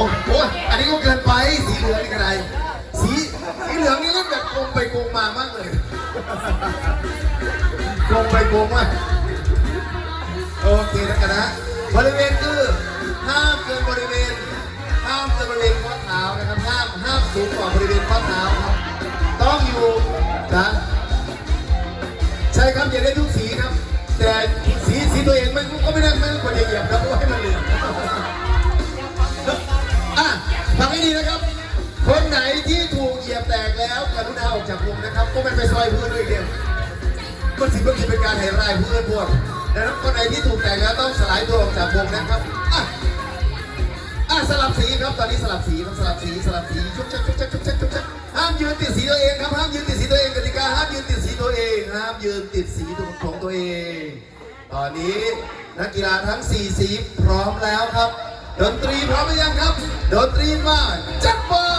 อ้โหอันนี้ก็เกินไป สีเหลืองนี่กระไรสีสีเหลืองนี่เล่นแบบโกงไปโกงมามากเลยโกงไปโกงมาโอเคนะกันนะบริเวณคือห้ามเกินบริเวณ ห้ามเกินบริเวณข้อเท้านะครับห้ามห้ามสูงกว่าบริเวณข้อเท้าครับต้องอยู่นะใช่ครับอย่าได้ทุกสีครับ แต่ นะครับ คนไหนที่ถูกเหยียบแตกแล้วกรุณาออกจากวงนะครับก็ไม่ไปซอยเพื่อนด้วยเดียวก็ถือว่าเป็นการเห็นรายเพื่อนพวกดังนั้นคนไหนที่ถูกแตกแล้วต้องสลายตัวออกจากวงนะครับอะอะสลับสีครับตอนนี้สลับสีครับสลับสีสลับสีชุบชักชุบชักชุบชักชุบชักห้ามยืนติดสีตัวเองครับห้ามยืนติดสีตัวเองกติกาห้ามยืนติดสีตัวเองห้ามยืนติดสีของตัวเอง ตอนนี้นักกีฬาทั้ง 4 สีพร้อมแล้วครับ ดนตรีพร้อมหรือยังครับ ดนตรีมาจับไ